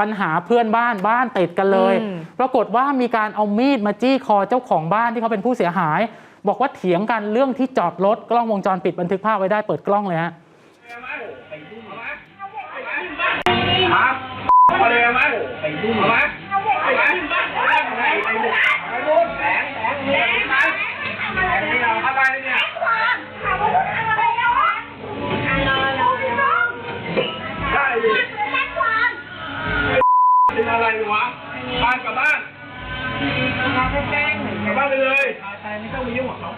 ปัญหาเพื่อนบ้านบ้านติดกันเลยอืมปรากฏว่ามีการเอามีดมาจี้คอเจ้าของบ้านที่เขาเป็นผู้เสียหาย บอกว่าเถียงกันเรื่องที่จอดรถกล้องวงจรปิดบันทึกภาพไว้ได้เปิดกล้องเลยฮะมาเอาเลยมาไปดูมา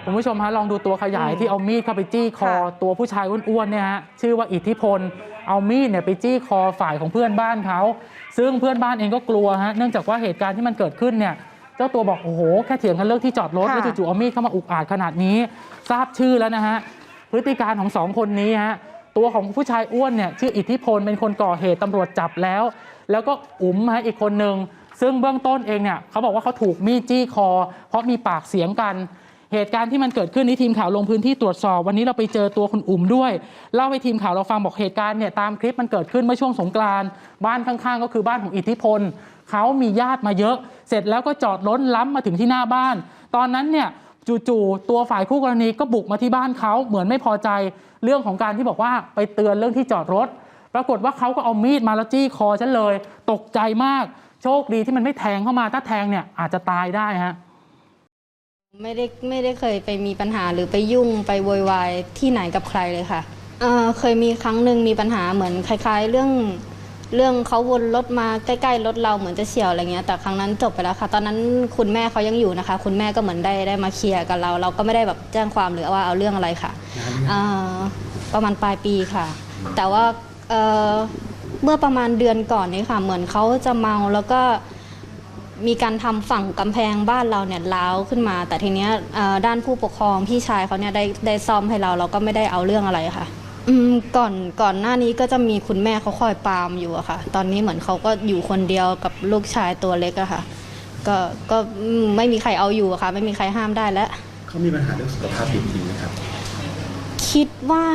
คุณผู้ชมฮะลองดูตัวขยายที่เอามีดเข้าไปจี้คอค่ะตัวผู้ชายอ้วนๆเนี่ยฮะชื่อว่าอิทธิพล เอามีดเนี่ยไปจี้คอฝ่ายของเพื่อนบ้านเขาซึ่งเพื่อนบ้านเองก็กลัวฮะเนื่องจากว่าเหตุการณ์ที่มันเกิดขึ้นเนี่ยเจ้าตัวบอกโอ้โหแค่เถียงกันเรื่องที่จอดรถค่ะแล้วจู่ๆเอามีดเข้ามาอุกอาจขนาดนี้ ทราบชื่อแล้วนะฮะพฤติการของสองคนนี้ฮะตัวของผู้ชายอ้วนเนี่ยชื่ออิทธิพลเป็นคนก่อเหตุตำรวจจับแล้ว แล้วก็อุ๋มฮะอีกคนหนึ่ง ซึ่งเบื้องต้นเองเนี่ยเขาบอกว่าเขาถูกมีดจี้คอ เพราะมีปากเสียงกัน เหตุการณ์ที่มันเกิดขึ้นนี้ทีมข่าวลงพื้นที่ตรวจสอบ วันนี้เราไปเจอตัวคุณอุ๋มด้วยเล่าให้ทีมข่าวเราฟังบอกเหตุการณ์เนี่ยตามคลิปมันเกิดขึ้นเมื่อช่วงสงกรานต์บ้านข้างๆ ก็คือบ้านของอิทธิพลเขามีญาติมาเยอะ เสร็จแล้วก็จอดรถล้ำมาถึงที่หน้าบ้าน ตอนนั้นเนี่ยจู่ๆตัวฝ่ายคู่กรณีก็บุกมาที่บ้านเขาเหมือนไม่พอใจเรื่องของการที่บอกว่าไปเตือนเรื่องที่จอดรถ ปรากฏว่าเขาก็เอามีดมาแล้วจี้คอฉันเลย ตกใจมาก โชคดีที่มันไม่แทงเข้ามาถ้าแทงเนี่ยอาจจะตายได้ฮะไม่ได้ไม่ได้เคยไปมีปัญหาหรือไปยุ่งไปโวยวายที่ไหนกับใครเลยค่ะเออเคยมีครั้งหนึ่งมีปัญหาเหมือนคล้าย ๆ เรื่องเรื่องเขาวนรถมาใกล้ๆรถเราเหมือนจะเฉียวอะไรเงี้ยแต่ครั้งนั้นจบไปแล้วค่ะ ตอนนั้นคุณแม่เขายังอยู่นะคะ คุณแม่ก็เหมือนได้ได้มาเคลียร์กับเรา เราก็ไม่ได้แบบแจ้งความหรือว่าเอาเรื่องอะไรค่ะประมาณปลายปีค่ะ แต่ว่า เอ่อเมื่อประมาณเดือนก่อนนี้ค่ะ เหมือนเขาจะเมาแล้วก็มีการทำฝั่งกำแพงบ้านเราเนี่ยล้าวขึ้นมา แต่ทีเนี้ยเอ่อด้านผู้ปกครองพี่ชายเขาเนี่ยได้ได้ซ่อมให้เราเราก็ไม่ได้เอาเรื่องอะไรค่ะ อืมก่อนก่อนหน้านี้ก็จะมีคุณแม่เขาคอยปรามอยู่อะค่ะ ตอนนี้เหมือนเขาก็อยู่คนเดียวกับลูกชายตัวเล็กอะค่ะ ก็ก็อืมไม่มีใครเอาอยู่อะค่ะ ไม่มีใครห้ามได้แล้วเขามีปัญหาเรื่องสุขภาพจิตจริงไหมครับ คิดว่า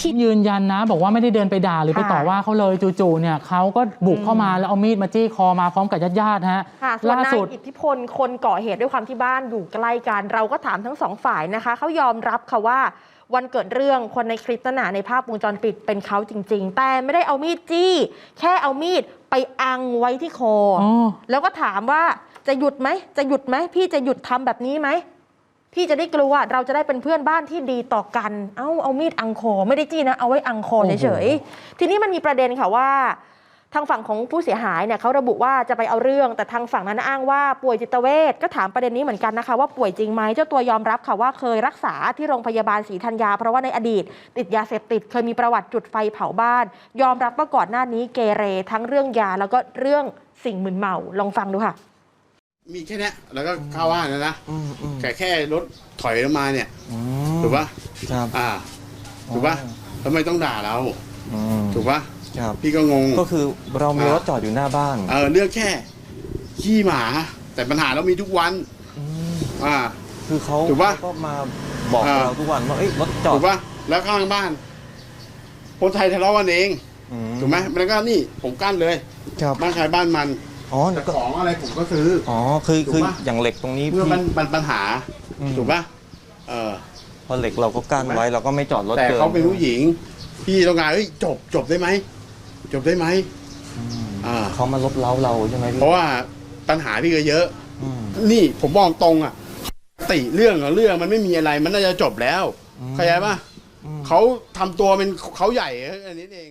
คิดยืนยันนะบอกว่าไม่ได้เดินไปด่าหรือไปค่ะต่อว่าเขาเลยจู่ๆเนี่ยเขาก็บุกเข้ามาแล้วเอามีดมาจี้คอมาพร้อมกับญาติๆฮะค่ะส่วนล่านาสุยดอิทธิพลคนก่อเหตุด้วยความที่บ้านอยู่ใกล้กัน เราก็ถามทั้งสองฝ่ายนะคะ เขายอมรับค่ะว่า วันเกิดเรื่องคนในคลิปนั่นนะในภาพวงจรปิดเป็นเขาจริง ๆ แต่ไม่ได้เอามีดจี้ แค่เอามีดไปอังไว้ที่คอออแล้วก็ถามว่าจะหยุดไหม จะหยุดไหม พี่จะหยุดทำแบบนี้ไหม พี่จะได้กลัวเราจะได้เป็นเพื่อนบ้านที่ดีต่อกัน เอาเอามีดอังคอไม่ได้จี้นะ เอาไว้อังคอเฉยๆทีนี้มันมีประเด็นค่ะว่า ทางฝั่งของผู้เสียหายเนี่ยเขาระบุว่าจะไปเอาเรื่องแต่ทางฝั่งนั้นอ้างว่าป่วยจิตเวชก็ถามประเด็นนี้เหมือนกันนะคะ ว่าป่วยจริงไหมเจ้าตัวยอมรับค่ะว่าเคยรักษาที่โรงพยาบาลศรีธัญญาเพราะว่าในอดีต ติดยาเสพติดเคยมีประวัติจุดไฟเผาบ้าน ยอมรับว่าก่อนหน้านี้เกเรทั้งเรื่องยาแล้วก็เรื่องสิ่งมึนเมาลองฟังดูค่ะ มีแค่เนี้ยแล้วก็เข้าบ้านแล้วนะแค่แค่รถถอยลงมาเนี่ยถูกปะครับอ่าถูกปะทำไมต้องด่าเราอืมถูกปะครับพี่ก็งงก็คือเรามีอ่ารรถจอดอยู่หน้าบ้านเออเรื่องแค่ขี้หมา แต่ปัญหาเรามีทุกวันมอ่า คือเขาถูกปะเขาก็มาบอกอ่าเราทุกวันว่าเอ้ยรถจอดถูกปะแล้วข้างบ้าน คนไทยทะเลาะกันเองอืถูกไหมแล้วก็นี่ผมกั้นเลยครับบ้านใครบ้านมัน อ๋อแต่ก็ของอะไรผมก็ซื้อ อ๋อคือถูกคือปะอย่างเหล็กตรงนี้เมื่อพี่มันมันปัญหาอืมถูกปะเออพอเหล็กเราก็กั้นไว้เราก็ไม่จอดรถแต่เกินเขาเป็นผู้หญิง พี่ต้องการเฮ้ยจบจบได้ไหมจบได้ไหมอืมอ่าเขามาลบเล้าเราใช่ไหมพี่เพราะว่าปัญหาพี่ก็เยอะอืมนี่ผมมองตรงอะติเรื่องกับเรื่องมันไม่มีอะไรมันน่าจะจบแล้วอืมเข้าใจปะอืมเขาทำตัวเป็นเขาใหญ่อันนี้เอง